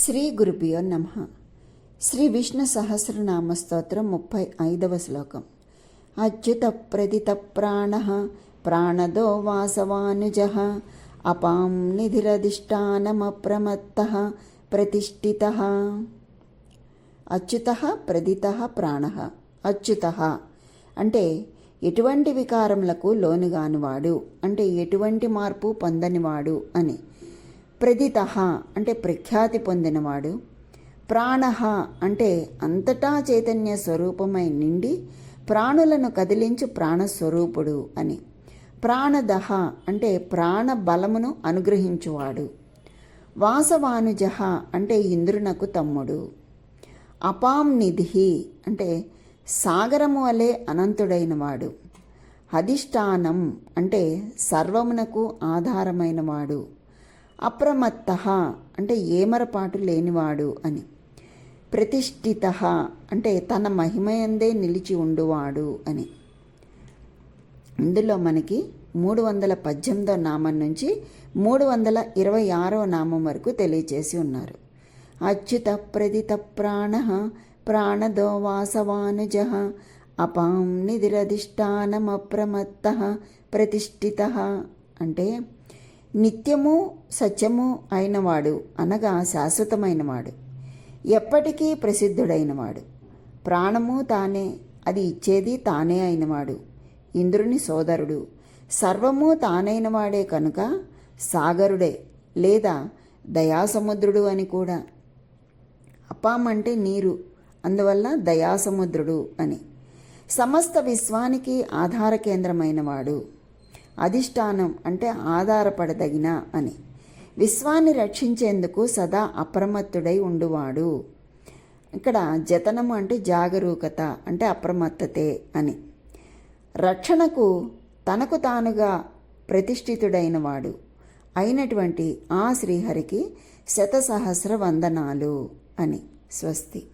శ్రీ గురుభ్యో నమ. శ్రీ విష్ణు సహస్రనామ స్తోత్రం ముప్పై ఐదవ శ్లోకం. అచ్యుత ప్రదిత ప్రాణ ప్రాణదో వాసవానుజ అపాం నిధిరధిష్టానమప్రమత్త ప్రతిష్ఠిత. అచ్యుత ప్రదిత ప్రాణ. అచ్యుత అంటే ఎటువంటి వికారములకు లోనుగానివాడు అంటే ఎటువంటి మార్పు పొందనివాడు అని. ప్రదిత అంటే ప్రఖ్యాతి పొందినవాడు. ప్రాణ అంటే అంతటా చైతన్య స్వరూపమై నిండి ప్రాణులను కదిలించు ప్రాణస్వరూపుడు అని. ప్రాణదహ అంటే ప్రాణ బలమును అనుగ్రహించువాడు. వాసవానుజ అంటే ఇంద్రునకు తమ్ముడు. అపాం నిధి అంటే సాగరము వలె అనంతుడైనవాడు. అధిష్టానం అంటే సర్వమునకు ఆధారమైనవాడు. అప్రమత్త అంటే ఏమరపాటు లేనివాడు అని. ప్రతిష్ఠిత అంటే తన మహిమయందే నిలిచి ఉండువాడు అని. ఇందులో మనకి మూడు వందల పద్దెనిమిదో నామం నుంచి మూడు వందల ఇరవై ఆరో నామం వరకు తెలియచేసి ఉన్నారు. అచ్యుత ప్రదిత ప్రాణ ప్రాణదో వాసవానుజ అపాం నిధిరధిష్టానమప్రమత్త ప్రతిష్ఠిత అంటే నిత్యము సత్యము అయినవాడు అనగా శాశ్వతమైనవాడు. ఎప్పటికీ ప్రసిద్ధుడైనవాడు. ప్రాణము తానే అది ఇచ్చేది తానే అయినవాడు. ఇంద్రుని సోదరుడు. సర్వము తానైనవాడే కనుక సాగరుడే లేదా దయాసముద్రుడు అని కూడా. అపాం అంటే నీరు అందువల్ల దయాసముద్రుడు అని. సమస్త విశ్వానికి ఆధార కేంద్రమైనవాడు అధిష్టానం అంటే ఆధారపడదగిన అని. విశ్వాన్ని రక్షించేందుకు సదా అప్రమత్తుడై ఉండువాడు. ఇక్కడ జతనము అంటే జాగరూకత అంటే అప్రమత్తతే అని. రక్షణకు తనకు తానుగా ప్రతిష్ఠితుడైనవాడు అయినటువంటి ఆ శ్రీహరికి శతసహస్ర వందనాలు అని. స్వస్తి.